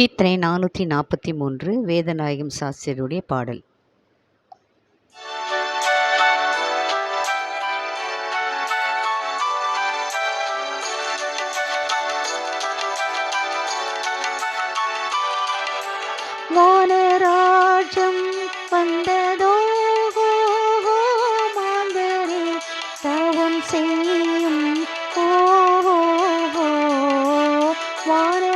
கீர்த்தனை நானூற்றி நாற்பத்தி மூன்று வேதநாயகம் சாஸ்திரியருடைய பாடல். வானராஜம் வந்ததோ மாந்தரே தவம் செய்யும் ஓ வான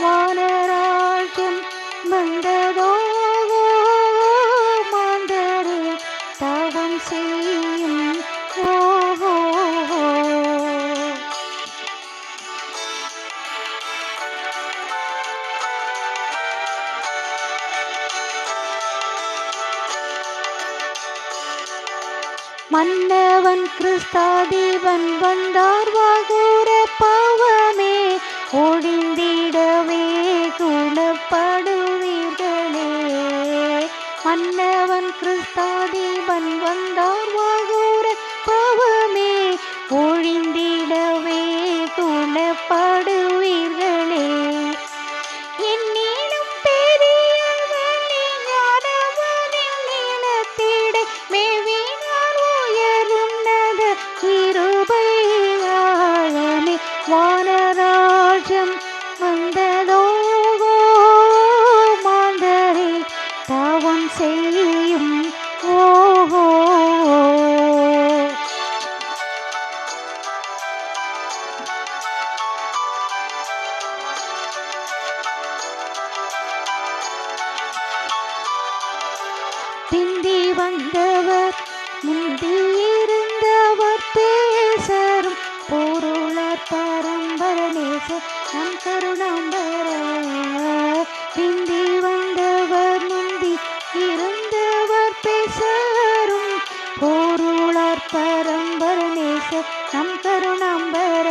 தோன்றினார் வானராஜம் வந்ததோ மாந்தரே தவம் செய்யும் ஓஹோ மன்னவன் கிறிஸ்தாதீபன் வந்தார் வாகூர பாவமே ஓடி மன்னவன் கிறிஸ்தாதீபன் வந்தார் வாகூர பாவமே ஒழிந்திடவே துணப்படுவ. தவம் செய்யும். ஓஹோ. பிந்தி வந்தவர் முந்தி இருந்தவர் பேசரும். பொருளர் பரம்பர நேச நம் கருணாம்பர பிந்தி பொருளர் பரம்பரநேச நம் கருணாம்பர